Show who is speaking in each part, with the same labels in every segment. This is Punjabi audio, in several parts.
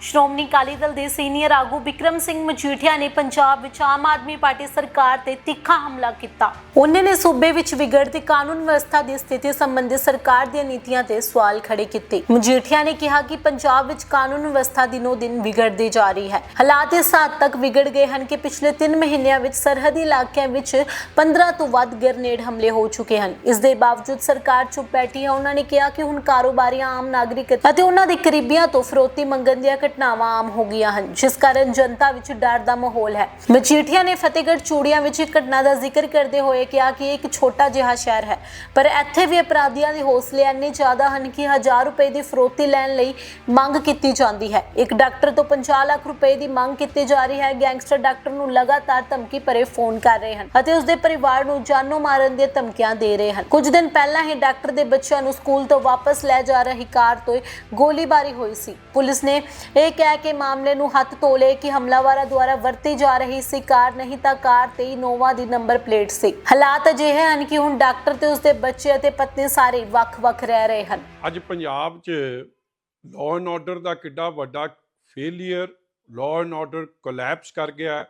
Speaker 1: ਸ਼੍ਰੋਮਣੀ ਅਕਾਲੀ ਦਲ ਦੇ ਸੀਨੀਅਰ ਆਗੂ ਵਿਕਰਮ ਸਿੰਘ ਮਜੀਠੀਆ ਨੇ ਪੰਜਾਬ ਵਿੱਚ ਆਮ ਆਦਮੀ ਪਾਰਟੀ ਸਰਕਾਰ ਤੇ ਤਿੱਖਾ ਹਮਲਾ ਕੀਤਾ। ਉਹਨਾਂ ਨੇ ਸੂਬੇ ਵਿੱਚ ਵਿਗੜਦੀ ਕਾਨੂੰਨ ਵਿਵਸਥਾ ਦੀ ਸਥਿਤੀ ਸੰਬੰਧੀ ਸਰਕਾਰ ਦੀਆਂ ਨੀਤੀਆਂ ਤੇ ਸਵਾਲ ਖੜੇ ਕੀਤੇ। ਮਜੀਠੀਆ ਨੇ ਕਿਹਾ ਕਿ ਪੰਜਾਬ ਵਿੱਚ ਕਾਨੂੰਨ ਵਿਵਸਥਾ ਦਿਨੋ ਦਿਨ ਵਿਗੜਦੀ ਜਾ ਰਹੀ ਹੈ। ਹਾਲਾਤ ਇਸ ਹੱਦ ਤੱਕ ਵਿਗੜ ਗਏ ਹਨ ਕਿ ਪਿਛਲੇ 3 ਮਹੀਨਿਆਂ ਵਿੱਚ ਸਰਹੱਦੀ ਇਲਾਕਿਆਂ ਵਿੱਚ 15 ਤੋਂ ਵੱਧ ਗ੍ਰਨੇਡ ਹਮਲੇ ਹੋ ਚੁੱਕੇ ਹਨ। ਇਸ ਦੇ ਬਾਵਜੂਦ ਸਰਕਾਰ ਚੁੱਪ ਬੈਠੀ ਹੈ। ਉਹਨਾਂ ਨੇ ਕਿਹਾ ਕਿ ਹੁਣ ਕਾਰੋਬਾਰੀਆਂ, ਆਮ ਨਾਗਰਿਕ ਅਤੇ ਉਹਨਾਂ ਦੇ ਕਰੀਬੀਆਂ ਤੋਂ ਫਰੋਤੀ ਮੰਗਣ ਦੀਆਂ ਘਟਨਾਵਾਂ ਆਮ ਹੋ ਗਈਆਂ ਹਨ, ਜਿਸ ਕਾਰਨ ਜਨਤਾ ਵਿੱਚ ਡਰ ਦਾ ਮਾਹੌਲ ਹੈ। ਮਜੀਠੀਆ ਨੇ ਫਤਿਹਗੜ੍ਹ ਚੂੜੀਆਂ ਵਿੱਚ ਇੱਕ ਘਟਨਾ ਦਾ ਜ਼ਿਕਰ ਕਰਦੇ ਹੋਏ ਕਿਹਾ ਕਿ ਇੱਕ ਛੋਟਾ ਜਿਹਾ ਸ਼ਹਿਰ ਹੈ, ਪਰ ਇੱਥੇ ਵੀ ਅਪਰਾਧੀਆਂ ਦੇ ਹੌਸਲੇ ਇੰਨੇ ਜ਼ਿਆਦਾ ਹਨ ਕਿ ਹਜ਼ਾਰ ਰੁਪਏ ਦੀ ਫਰੋਤੀ ਲੈਣ ਲਈ ਮੰਗ ਕੀਤੀ ਜਾਂਦੀ ਹੈ। ਇੱਕ ਡਾਕਟਰ ਤੋਂ 50 ਲੱਖ ਰੁਪਏ ਦੀ ਮੰਗ ਕੀਤੀ ਜਾ ਰਹੀ ਹੈ। ਗੈਂਗਸਟਰ ਡਾਕਟਰ ਨੂੰ ਲਗਾਤਾਰ ਧਮਕੀ ਭਰੇ ਫੋਨ ਕਰ ਰਹੇ ਹਨ ਅਤੇ ਉਸਦੇ ਪਰਿਵਾਰ ਨੂੰ ਜਾਨੋਂ ਮਾਰਨ ਦੀਆਂ ਧਮਕੀਆਂ ਦੇ ਰਹੇ ਹਨ। ਕੁਝ ਦਿਨ ਪਹਿਲਾਂ ਹੀ ਡਾਕਟਰ ਦੇ ਬੱਚਿਆਂ ਨੂੰ ਸਕੂਲ ਤੋਂ ਵਾਪਸ ਲੈ ਜਾ ਰਹੀ ਕਾਰ ਤੋਂ ਗੋਲੀਬਾਰੀ ਹੋਈ ਸੀ। ਪੁਲਿਸ ਨੇ ਇਹ ਕਹਿ ਕੇ ਮਾਮਲੇ ਨੂੰ ਹੱਥ ਤੋਲੇ ਕਿ ਹਮਲਾਵਰਾਂ ਦੁਆਰਾ ਵਰਤੀ ਜਾ ਰਹੀ ਸੀ ਕਾਰ, ਨਹੀਂ ਤਾਂ ਕਾਰ ਤੇ ਇਨੋਵਾ ਦੀ ਨੰਬਰ ਪਲੇਟ ਸੀ। ਹਾਲਾਤ ਅਜਿਹੇ ਹਨ ਕਿ ਹੁਣ ਡਾਕਟਰ ਤੇ ਉਸਦੇ ਬੱਚੇ ਅਤੇ ਪਤਨੀ ਸਾਰੇ ਵੱਖ-ਵੱਖ ਰਹਿ ਰਹੇ ਹਨ।
Speaker 2: ਅੱਜ ਪੰਜਾਬ 'ਚ ਲਾਅ ਐਂਡ ਆਰਡਰ ਦਾ ਕਿੱਡਾ ਵੱਡਾ failure law and order collapse ਕਰ ਗਿਆ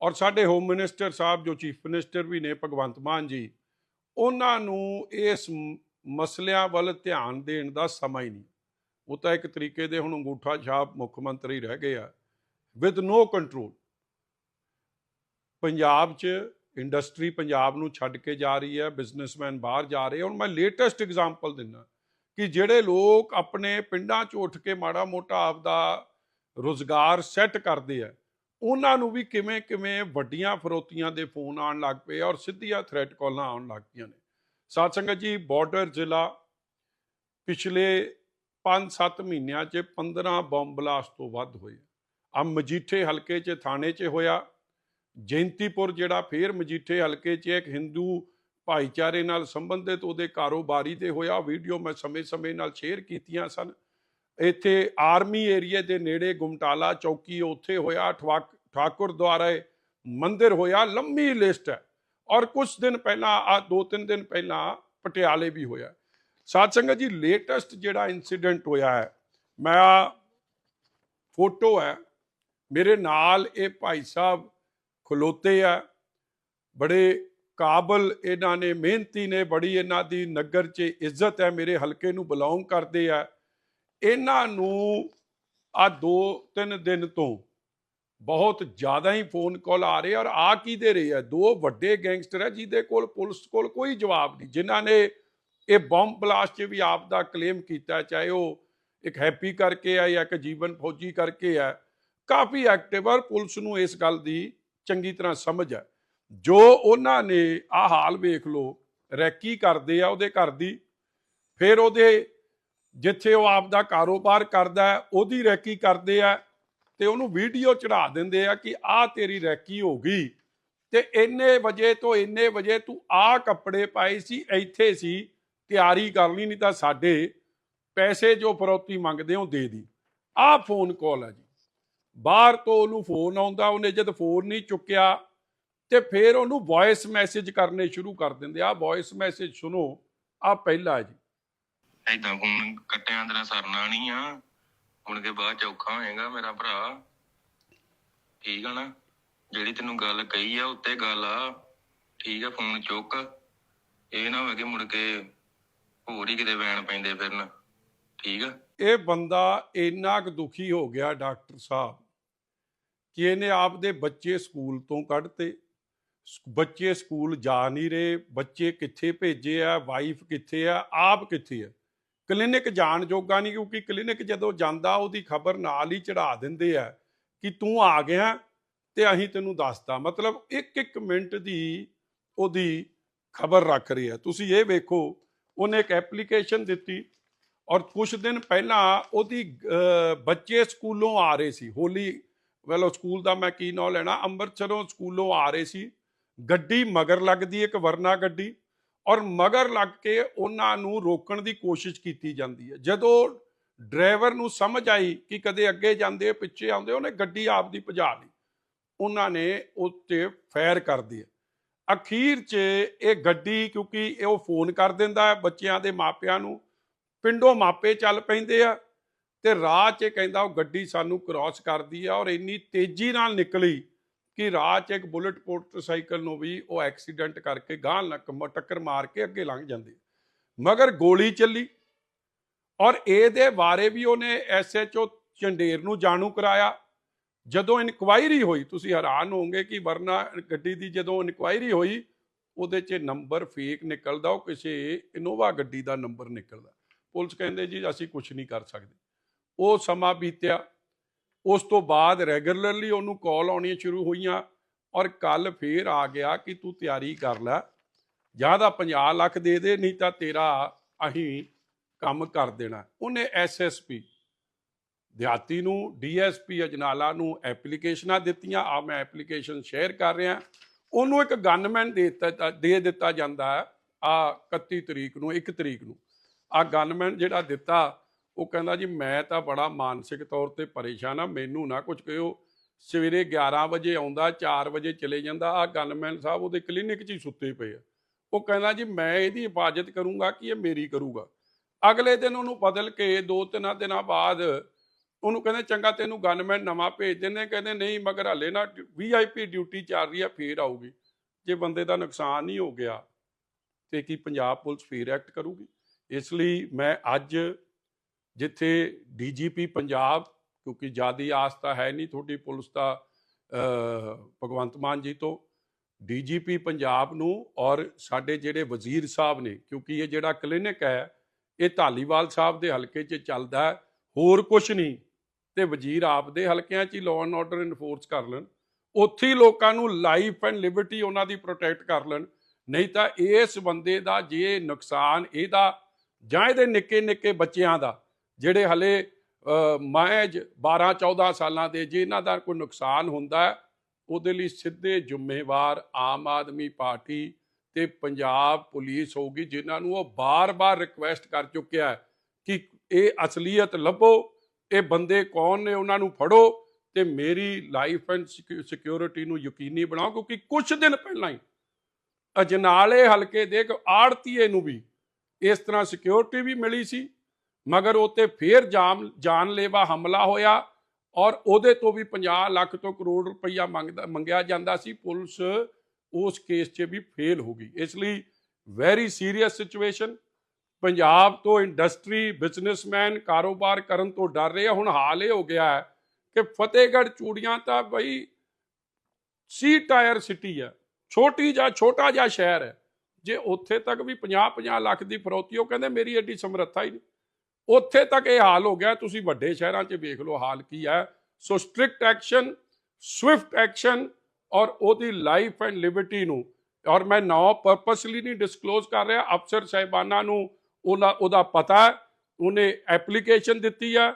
Speaker 2: ਔਰ ਸਾਡੇ ਹੋਮ ਮਿਨਿਸਟਰ ਸਾਹਿਬ, ਜੋ ਚੀਫ ਮਿਨਿਸਟਰ ਵੀ ਨੇ, ਭਗਵੰਤ ਮਾਨ ਜੀ, ਉਹਨਾਂ ਨੂੰ ਇਸ ਮਸਲਿਆਂ ਵੱਲ ਧਿਆਨ ਦੇਣ ਦਾ ਸਮਾਂ ਹੀ ਨਹੀਂ। ਉਹ ਤਾਂ ਇੱਕ ਤਰੀਕੇ ਦੇ ਹੁਣ ਅੰਗੂਠਾ ਛਾਪ ਮੁੱਖ ਮੰਤਰੀ ਰਹਿ ਗਏ ਆ ਵਿਦ ਨੋ ਕੰਟਰੋਲ ਪੰਜਾਬ 'ਚ ਇੰਡਸਟਰੀ ਪੰਜਾਬ ਨੂੰ ਛੱਡ ਕੇ ਜਾ ਰਹੀ ਹੈ ਬਿਜ਼ਨਸਮੈਨ ਬਾਹਰ ਜਾ ਰਹੇ ਹੁਣ ਮੈਂ ਲੇਟੈਸਟ ਐਗਜ਼ਾਮਪਲ ਦਿੰਦਾ ਕਿ ਜਿਹੜੇ ਲੋਕ ਆਪਣੇ ਪਿੰਡਾਂ 'ਚ ਉੱਠ ਕੇ ਮਾੜਾ ਮੋਟਾ ਆਪਦਾ ਰੋਜ਼ਗਾਰ ਸੈੱਟ ਕਰਦੇ ਆ, ਉਹਨਾਂ ਨੂੰ ਵੀ ਕਿਵੇਂ ਕਿਵੇਂ ਵੱਡੀਆਂ ਫਰੋਤੀਆਂ ਦੇ ਫੋਨ ਆਉਣ ਲੱਗ ਪਏ ਔਰ ਸਿੱਧੀਆਂ ਥ੍ਰੈਟ ਕਾਲਾਂ ਆਉਣ ਲੱਗ ਪਈਆਂ ਨੇ। ਸਾਧ ਸੰਗਤ ਜੀ ਬਾਰਡਰ ਜ਼ਿਲ੍ਹਾ ਪਿਛਲੇ 5-7 ਮਹੀਨਿਆਂ 'ਚ 15 ਬੰਬ ਬਲਾਸਟ ਤੋਂ ਵੱਧ ਹੋਏ ਆ। ਮਜੀਠੇ ਹਲਕੇ 'ਚ, ਥਾਣੇ 'ਚ ਹੋਇਆ। ਜੈਂਤੀਪੁਰ ਜਿਹੜਾ ਫੇਰ ਮਜੀਠੇ ਹਲਕੇ 'ਚ ਇੱਕ ਹਿੰਦੂ ਭਾਈਚਾਰੇ ਨਾਲ ਸੰਬੰਧਿਤ ਉਹਦੇ ਕਾਰੋਬਾਰੀ ਤੇ ਹੋਇਆ। ਵੀਡੀਓ ਮੈਂ ਸਮੇਂ-ਸਮੇਂ ਨਾਲ ਸ਼ੇਅਰ ਕੀਤੀਆਂ ਸਨ। ਇੱਥੇ ਆਰਮੀ ਏਰੀਏ ਦੇ ਨੇੜੇ ਗੁਮਟਾਲਾ ਚੌਕੀ ਉੱਥੇ ਹੋਇਆ, ਠਵਾਕ, ਠਾਕੁਰ ਦੁਆਰੇ ਮੰਦਿਰ ਹੋਇਆ, ਲੰਮੀ ਲਿਸਟ ਹੈ। ਔਰ ਕੁਝ ਦਿਨ ਪਹਿਲਾਂ ਆ ਦੋ ਤਿੰਨ ਦਿਨ ਪਹਿਲਾਂ ਪਟਿਆਲੇ ਵੀ ਹੋਇਆ। ਸਾਧ ਸੰਗਤ ਜੀ ਲੇਟੈਸਟ ਜਿਹੜਾ ਇਨਸੀਡੈਂਟ ਹੋਇਆ ਹੈ, ਮੈਂ ਆਹ ਫੋਟੋ ਹੈ, ਮੇਰੇ ਨਾਲ ਇਹ ਭਾਈ ਸਾਹਿਬ ਖਲੋਤੇ ਆ, ਬੜੇ ਕਾਬਲ ਇਹਨਾਂ ਨੇ, ਮਿਹਨਤੀ ਨੇ, ਬੜੀ ਇਹਨਾਂ ਦੀ ਨਗਰ 'ਚ ਇੱਜ਼ਤ ਹੈ, ਮੇਰੇ ਹਲਕੇ ਨੂੰ ਬਿਲੋਂਗ ਕਰਦੇ ਆ। ਇਹਨਾਂ ਨੂੰ ਆ ਦੋ ਤਿੰਨ ਦਿਨ ਤੋਂ ਬਹੁਤ ਜ਼ਿਆਦਾ ਹੀ ਫੋਨ ਕਾਲ ਆ ਰਹੇ ਔਰ ਆ ਕੀ ਦੇ ਰਹੇ ਆ? ਦੋ ਵੱਡੇ ਗੈਂਗਸਟਰ ਹੈ ਜਿਹਦੇ ਕੋਲ ਪੁਲਿਸ ਕੋਲ ਕੋਈ ਜਵਾਬ ਨਹੀਂ, ਜਿਨ੍ਹਾਂ ਨੇ ਇਹ ਬੰਬ ਬਲਾਸਟ 'ਚ ਵੀ ਆਪ ਦਾ ਕਲੇਮ ਕੀਤਾ, ਚਾਹੇ ਉਹ ਇੱਕ ਹੈਪੀ ਕਰਕੇ ਆ ਜਾਂ ਇੱਕ ਜੀਵਨ ਫੌਜੀ ਕਰਕੇ ਆ, ਕਾਫੀ ਐਕਟਿਵ ਔਰ ਪੁਲਿਸ ਨੂੰ ਇਸ ਗੱਲ ਦੀ ਚੰਗੀ ਤਰ੍ਹਾਂ ਸਮਝ ਹੈ ਜੋ ਉਹਨਾਂ ਨੇ ਆ ਹਾਲ ਵੇਖ ਲਓ, ਰੈਕੀ ਕਰਦੇ ਆ ਉਹਦੇ ਘਰ ਦੀ, ਫਿਰ ਉਹਦੇ ਜਿੱਥੇ ਉਹ ਆਪ ਦਾ ਕਾਰੋਬਾਰ ਕਰਦਾ, ਉਹਦੀ ਰੈਕੀ ਕਰਦੇ ਆ ਤੇ ਉਹਨੂੰ ਵੀਡੀਓ ਚੜਾ ਦਿੰਦੇ ਆ ਕਿ ਆਹ ਤੇਰੀ ਰੈਕੀ ਹੋ ਗਈ ਤੇ ਇੰਨੇ ਵਜੇ ਤੋਂ ਇੰਨੇ ਵਜੇ ਤੂੰ ਆਹ ਕੱਪੜੇ ਪਾਏ ਸੀ, ਇੱਥੇ ਸੀ ਤਿਆਰੀ ਕਰ ਲਈ, ਨਹੀਂ ਤਾਂ ਸਾਡੇ ਪੈਸੇ ਜੋ ਫਰੌਤੀ ਮੰਗਦੇ ਹੋ ਦੇ ਦੀ। ਆਹ ਫੋਨ ਕਾਲ ਹੈ ਜੀ। ਬਾਹਰ ਤੋਂ ਉਹਨੂੰ ਫੋਨ ਆਉਂਦਾ, ਉਹਨੇ ਜਦ ਫੋਨ ਨਹੀਂ ਚੁੱਕਿਆ, ਤੇ ਫਿਰ ਉਹਨੂੰ ਵੌਇਸ ਮੈਸੇਜ ਕਰਨੇ ਸ਼ੁਰੂ ਕਰ ਦਿੰਦੇ ਆ। ਵੌਇਸ ਮੈਸੇਜ ਸੁਣੋ ਆ ਪਹਿਲਾ ਜੀ।
Speaker 3: ਏਦਾਂ ਫੋਨ ਕੱਟਿਆਂ ਤੇਰਾ ਸਰਨਾ ਨਹੀਂ ਆ। ਮੁੜ ਕੇ ਬਾਅਦ ਚ ਹੋਏਗਾ ਮੇਰਾ ਭਰਾ। ਠੀਕ ਆ ਨਾ? ਜਿਹੜੀ ਤੈਨੂੰ ਗੱਲ ਕਹੀ ਆ, ਉੱਤੇ ਗੱਲ ਆ। ਠੀਕ ਆ ਫੋਨ ਚੁੱਕ। ਇਹ ਨਾ ਹੋਵੇ ਕਿ ਮੁੜ ਕੇ ਹੋਰ ਹੀ ਕਿਤੇ ਵੈਣ ਪੈਂਦੇ ਫਿਰਨ। ਠੀਕ ਆ?
Speaker 2: ਇਹ ਬੰਦਾ ਇੰਨਾ ਕੁ ਦੁਖੀ ਹੋ ਗਿਆ ਡਾਕਟਰ ਸਾਹਿਬ ਕਿ ਇਹਨੇ ਆਪਦੇ ਬੱਚੇ ਸਕੂਲ ਤੋਂ ਕੱਢਤੇ। ਬੱਚੇ ਸਕੂਲ ਜਾ ਨਹੀਂ ਰਹੇ, ਬੱਚੇ ਕਿੱਥੇ ਭੇਜੇ ਆ ਵਾਈਫ ਕਿੱਥੇ ਆ, ਆਪ ਕਿੱਥੇ ਆ? ਕਲੀਨਿਕ ਜਾਣ ਜੋਗਾ ਨਹੀਂ ਕਿਉਂਕਿ ਕਲੀਨਿਕ ਜਦੋਂ ਜਾਂਦਾ ਉਹਦੀ ਖਬਰ ਨਾਲ ਹੀ ਚੜਾ ਦਿੰਦੇ ਆ ਕਿ ਤੂੰ ਆ ਗਿਆ ਤੇ ਅਸੀਂ ਤੈਨੂੰ ਦੱਸਦਾ ਮਤਲਬ ਇੱਕ ਇੱਕ ਮਿੰਟ ਦੀ ਉਹਦੀ ਖਬਰ ਰੱਖ ਰਹੀ ਹੈ ਤੁਸੀਂ ਇਹ ਵੇਖੋ ਉਹਨੇ ਇੱਕ ਐਪਲੀਕੇਸ਼ਨ ਦਿੱਤੀ ਔਰ ਕੁਝ ਦਿਨ ਪਹਿਲਾਂ ਉਹਦੀ ਬੱਚੇ ਸਕੂਲੋਂ ਆ ਰਹੇ ਸੀ, ਹੋਲੀ ਵੈਲੋ ਸਕੂਲ ਦਾ ਮੈਂ ਕੀ ਨਾਂ ਲੈਣਾ, ਅੰਮ੍ਰਿਤਸਰੋਂ ਸਕੂਲੋਂ ਆ ਰਹੇ ਸੀ। ਗੱਡੀ ਮਗਰ ਲੱਗਦੀ, ਇੱਕ ਵਰਨਾ ਗੱਡੀ, ਔਰ ਮਗਰ ਲੱਗ ਕੇ ਉਹਨਾਂ ਨੂੰ ਰੋਕਣ ਦੀ ਕੋਸ਼ਿਸ਼ ਕੀਤੀ ਜਾਂਦੀ ਹੈ। ਜਦੋਂ ਡਰਾਈਵਰ ਨੂੰ ਸਮਝ ਆਈ ਕਿ ਕਦੇ ਅੱਗੇ ਜਾਂਦੇ ਪਿੱਛੇ ਆਉਂਦੇ ਉਹਨੇ ਗੱਡੀ ਆਪਦੀ ਭਜਾ ਲਈ। ਉਹਨਾਂ ਨੇ ਉੱਤੇ ਫਾਇਰ ਕਰ ਦਿਆ। ਅਖੀਰ 'ਚ ਇਹ ਗੱਡੀ ਕਿਉਂਕਿ ਇਹ ਉਹ ਫੋਨ ਕਰ ਦਿੰਦਾ ਬੱਚਿਆਂ ਦੇ ਮਾਪਿਆਂ ਨੂੰ, ਪਿੰਡੋਂ ਮਾਪੇ ਚੱਲ ਪੈਂਦੇ ਆ ਤੇ ਰਾਹ 'ਚ ਕਹਿੰਦਾ ਉਹ ਗੱਡੀ ਸਾਨੂੰ ਕ੍ਰਾਸ ਕਰਦੀ ਆ ਔਰ ਇੰਨੀ ਤੇਜ਼ੀ ਨਾਲ ਨਿਕਲੀ ਕਿ ਰਾਹ 'ਚ ਇੱਕ ਬੁਲਟ ਮੋਟਰਸਾਈਕਲ ਨੂੰ ਵੀ ਉਹ ਐਕਸੀਡੈਂਟ ਕਰਕੇ ਗਾਂਹ ਲੱਕ ਟੱਕਰ ਮਾਰ ਕੇ ਅੱਗੇ ਲੰਘ ਜਾਂਦੀ ਮਗਰ ਗੋਲੀ ਚੱਲੀ ਔਰ ਇਹਦੇ ਬਾਰੇ ਵੀ ਉਹਨੇ ਐਸਐਚਓ ਚੰਡੇਰ ਨੂੰ ਜਾਣੂ ਕਰਾਇਆ। ਜਦੋਂ ਇਨਕੁਆਇਰੀ ਹੋਈ, ਤੁਸੀਂ ਹੈਰਾਨ ਹੋਵੋਗੇ ਕਿ ਵਰਨਾ ਗੱਡੀ ਦੀ ਜਦੋਂ ਇਨਕੁਆਇਰੀ ਹੋਈ, ਉਹਦੇ 'ਚ ਨੰਬਰ ਫੇਕ ਨਿਕਲਦਾ, ਉਹ ਕਿਸੇ ਇਨੋਵਾ ਗੱਡੀ ਦਾ ਨੰਬਰ ਨਿਕਲਦਾ। ਪੁਲਿਸ ਕਹਿੰਦੇ ਜੀ, ਅਸੀਂ ਕੁਝ ਨਹੀਂ ਕਰ ਸਕਦੇ। ਉਹ ਸਮਾਂ ਬੀਤਿਆ। ਉਸ ਤੋਂ ਬਾਅਦ ਰੈਗੂਲਰਲੀ ਉਹਨੂੰ ਕਾਲ ਆਉਣੀਆਂ ਸ਼ੁਰੂ ਹੋਈਆਂ ਔਰ ਕੱਲ ਫੇਰ ਆ ਗਿਆ ਕਿ ਤੂੰ ਤਿਆਰੀ ਕਰ ਲੈ, ਜਾਂ ਤਾਂ 50 ਲੱਖ ਦੇ ਦੇ, ਨਹੀਂ ਤਾਂ ਤੇਰਾ ਅਸੀਂ ਕੰਮ ਕਰ ਦੇਣਾ। ਉਹਨੇ ਐਸਐਸਪੀ ਦਿਹਾਤੀ ਨੂੰ ਡੀਐਸਪੀ ਅਜਨਾਲਾ ਨੂੰ ਐਪਲੀਕੇਸ਼ਨਾਂ ਦਿੱਤੀਆਂ। ਆ ਮੈਂ ਐਪਲੀਕੇਸ਼ਨ ਸ਼ੇਅਰ ਕਰ ਰਿਹਾ। ਉਹਨੂੰ ਇੱਕ ਗਨਮੈਨ ਦੇ ਦਿੱਤਾ ਦੇ ਦਿੱਤਾ ਜਾਂਦਾ ਹੈ ਆ 31 ਤਰੀਕ ਨੂੰ 1 ਤਰੀਕ ਨੂੰ। ਆ ਗਨਮੈਨ ਜਿਹੜਾ ਦਿੱਤਾ, ਉਹ ਕਹਿੰਦਾ ਜੀ, ਮੈਂ ਤਾਂ ਬੜਾ ਮਾਨਸਿਕ ਤੌਰ ਤੇ ਪਰੇਸ਼ਾਨ ਆ ਮੈਨੂੰ ਨਾ ਕੁਝ ਕਹਿਓ ਸਵੇਰੇ 11 ਵਜੇ ਆਉਂਦਾ 4 ਵਜੇ ਚਲੇ ਜਾਂਦਾ। ਆ ਗਨਮੈਨ ਸਾਹਿਬ ਉਹਦੇ ਕਲੀਨਿਕ 'ਚ ਹੀ ਸੁੱਤੇ ਪਏ ਆ। ਉਹ ਕਹਿੰਦਾ ਜੀ, ਮੈਂ ਇਹਦੀ ਹਿਫਾਜ਼ਤ ਕਰੂੰਗਾ ਕਿ ਇਹ ਮੇਰੀ ਕਰੂਗਾ। ਅਗਲੇ ਦਿਨ ਉਹਨੂੰ ਬਦਲ ਕੇ ਦੋ ਤਿੰਨ ਦਿਨਾਂ ਬਾਅਦ ਉਹਨੂੰ ਕਹਿੰਦੇ ਚੰਗਾ ਤੈਨੂੰ ਗਨਮੈਨ ਨਵਾਂ ਭੇਜ ਦਿੰਦੇ, ਕਹਿੰਦੇ ਨਹੀਂ, ਮਗਰ ਹਲੇ ਨਾ ਵੀਆਈਪੀ ਡਿਊਟੀ ਚੱਲ ਰਹੀ ਆ, ਫੇਰ ਆਊਗੀ। ਜੇ ਬੰਦੇ ਦਾ ਨੁਕਸਾਨ ਨਹੀਂ ਹੋ ਗਿਆ, ਤੇ ਕੀ ਪੰਜਾਬ ਪੁਲਿਸ ਫੇਰ ਐਕਟ ਕਰੂਗੀ? ਇਸ ਲਈ ਮੈਂ ਅੱਜ ਜਿੱਥੇ ਡੀਜੀਪੀ ਪੰਜਾਬ, ਕਿਉਂਕਿ ਜਿਆਦੀ ਆਸ ਤਾਂ ਹੈ ਨਹੀਂ ਤੁਹਾਡੀ ਪੁਲਿਸ ਦਾ ਭਗਵੰਤ ਮਾਨ ਜੀ ਤੋਂ ਡੀਜੀਪੀ ਪੰਜਾਬ ਨੂੰ ਔਰ ਸਾਡੇ ਜਿਹੜੇ ਵਜ਼ੀਰ ਸਾਹਿਬ ਨੇ, ਕਿਉਂਕਿ ਇਹ ਜਿਹੜਾ ਕਲੀਨਿਕ ਹੈ, ਇਹ ਢਾਲੀਵਾਲ ਸਾਹਿਬ ਦੇ ਹਲਕੇ 'ਚ ਚੱਲਦਾ ਹੋਰ ਕੁਝ ਨਹੀਂ। ਤੇ ਵਜ਼ੀਰ ਆਪ ਦੇ ਹਲਕਿਆਂ 'ਚ ਹੀ ਲਾਅ ਐਂਡ ਆਰਡਰ ਇਨਫੋਰਸ ਕਰ ਲੈਣ। ਉੱਥੇ ਹੀ ਲੋਕਾਂ ਨੂੰ ਲਾਈਫ ਐਂਡ ਲਿਬਰਟੀ ਉਹਨਾਂ ਦੀ ਪ੍ਰੋਟੈਕਟ ਕਰ ਲੈਣ। ਨਹੀਂ ਤਾਂ ਇਸ ਬੰਦੇ ਦਾ ਜੇ ਨੁਕਸਾਨ ਇਹਦਾ ਜਾਂ ਇਹਦੇ ਨਿੱਕੇ ਨਿੱਕੇ ਬੱਚਿਆਂ ਦਾ, ਜਿਹੜੇ ਹਲੇ ਮਾਇਜ 12 14 ਸਾਲਾਂ ਦੇ, ਜੇ ਇਹਨਾਂ ਦਾ ਕੋਈ ਨੁਕਸਾਨ ਹੁੰਦਾ, ਉਹਦੇ ਲਈ ਸਿੱਧੇ ਜ਼ਿੰਮੇਵਾਰ ਆਮ ਆਦਮੀ ਪਾਰਟੀ ਤੇ ਪੰਜਾਬ ਪੁਲਿਸ ਹੋਊਗੀ, ਜਿਨ੍ਹਾਂ ਨੂੰ ਉਹ ਬਾਰ-ਬਾਰ ਰਿਕੁਐਸਟ ਕਰ ਚੁੱਕਿਆ ਕਿ ਇਹ ਅਸਲੀਅਤ ਲੱਭੋ ਇਹ ਬੰਦੇ ਕੌਣ ਨੇ? ਉਹਨਾਂ ਨੂੰ ਫੜੋ ਤੇ ਮੇਰੀ ਲਾਈਫ ਐਂਡ ਸਿਕਿਉਰਿਟੀ ਨੂੰ ਯਕੀਨੀ ਬਣਾਓ ਕਿਉਂਕਿ ਕੁਝ ਦਿਨ ਪਹਿਲਾਂ ਹੀ ਅਜਨਾਲੇ ਹਲਕੇ ਦੇ ਇੱਕ ਆੜਤੀਏ ਨੂੰ ਵੀ ਇਸ ਤਰ੍ਹਾਂ ਸਿਕਿਉਰਿਟੀ ਵੀ ਮਿਲੀ ਸੀ, ਮਗਰ ਉੱਤੇ ਫੇਰ ਜਾਮ ਜਾਨਲੇਵਾ ਹਮਲਾ ਹੋਇਆ ਔਰ ਉਹਦੇ ਤੋਂ ਵੀ 50 ਲੱਖ ਤੋਂ ਕਰੋੜ ਰੁਪਈਆ ਮੰਗਦਾ ਮੰਗਿਆ ਜਾਂਦਾ ਸੀ। ਪੁਲਿਸ ਉਸ ਕੇਸ 'ਚ ਵੀ ਫੇਲ ਹੋ ਗਈ। ਇਸ ਲਈ ਵੈਰੀ ਸੀਰੀਅਸ ਸਿਚੁਏਸ਼ਨ ਪੰਜਾਬ ਤੋਂ ਇੰਡਸਟਰੀ ਬਿਜ਼ਨਸਮੈਨ ਕਾਰੋਬਾਰ ਕਰਨ ਤੋਂ ਡਰ ਰਹੇ ਆ। ਹੁਣ ਹਾਲ ਇਹ ਹੋ ਗਿਆ ਹੈ ਕਿ ਫਤਿਹਗੜ੍ਹ ਚੂੜੀਆਂ ਤਾਂ ਬਈ ਸੀ ਟਾਇਰ ਸਿਟੀ ਹੈ ਛੋਟੀ ਜਾਂ ਛੋਟਾ ਜਿਹਾ ਸ਼ਹਿਰ ਹੈ। ਜੇ ਉੱਥੇ ਤੱਕ ਵੀ 50-50 ਲੱਖ ਦੀ ਫਰੋਤੀ, ਉਹ ਕਹਿੰਦੇ ਮੇਰੀ ਐਡੀ ਸਮਰੱਥਾ ਹੀ ਨਹੀਂ। ਉੱਥੇ ਤੱਕ ਇਹ ਹਾਲ ਹੋ ਗਿਆ। ਤੁਸੀਂ ਵੱਡੇ ਸ਼ਹਿਰਾਂ 'ਚ ਵੇਖ ਲਓ ਹਾਲ ਕੀ ਹੈ। So strict action swift action ਔਰ ਉਹਦੀ ਲਾਈਫ ਐਂਡ ਲਿਬਰਟੀ ਨੂੰ ਔਰ ਮੈਂ ਨਾਮ ਪਰਪਸਲੀ ਨਹੀਂ ਡਿਸਕਲੋਜ਼ ਕਰ ਰਿਹਾ। ਅਫਸਰ ਸਾਹਿਬਾਨਾਂ ਨੂੰ ਉਹਦਾ ਉਹਦਾ ਪਤਾ ਹੈ, ਉਹਨੇ ਐਪਲੀਕੇਸ਼ਨ ਦਿੱਤੀ ਹੈ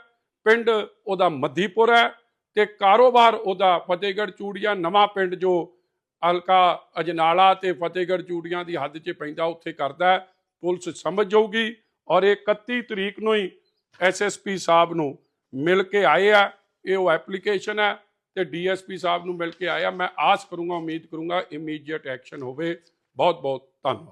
Speaker 2: ਪਿੰਡ ਉਹਦਾ ਮੱਧੀਪੁਰ ਹੈ ਤੇ ਕਾਰੋਬਾਰ ਉਹਦਾ ਫਤਿਹਗੜ੍ਹ ਚੂੜੀਆਂ, ਨਵਾਂ ਪਿੰਡ ਜੋ ਹਲਕਾ ਅਜਨਾਲਾ ਤੇ ਫਤਿਹਗੜ੍ਹ ਚੂੜੀਆਂ ਦੀ ਹੱਦ 'ਚ ਪੈਂਦਾ, ਉੱਥੇ ਕਰਦਾ ਪੁਲਿਸ ਸਮਝ ਜਾਊਗੀ ਔਰ ਇਹ 31 ਤਰੀਕ ਨੂੰ ਹੀ ਐਸਐਸਪੀ ਸਾਹਿਬ ਨੂੰ ਮਿਲ ਕੇ ਆਏ ਆ, ਇਹ ਉਹ ਐਪਲੀਕੇਸ਼ਨ ਹੈ ਤੇ ਡੀਐਸਪੀ ਸਾਹਿਬ ਨੂੰ ਮਿਲ ਕੇ ਆਇਆ ਮੈਂ ਆਸ ਕਰੂੰਗਾ, ਉਮੀਦ ਕਰੂੰਗਾ ਇਮੀਡੀਏਟ ਐਕਸ਼ਨ ਹੋਵੇ ਬਹੁਤ ਬਹੁਤ ਧੰਨਵਾਦ।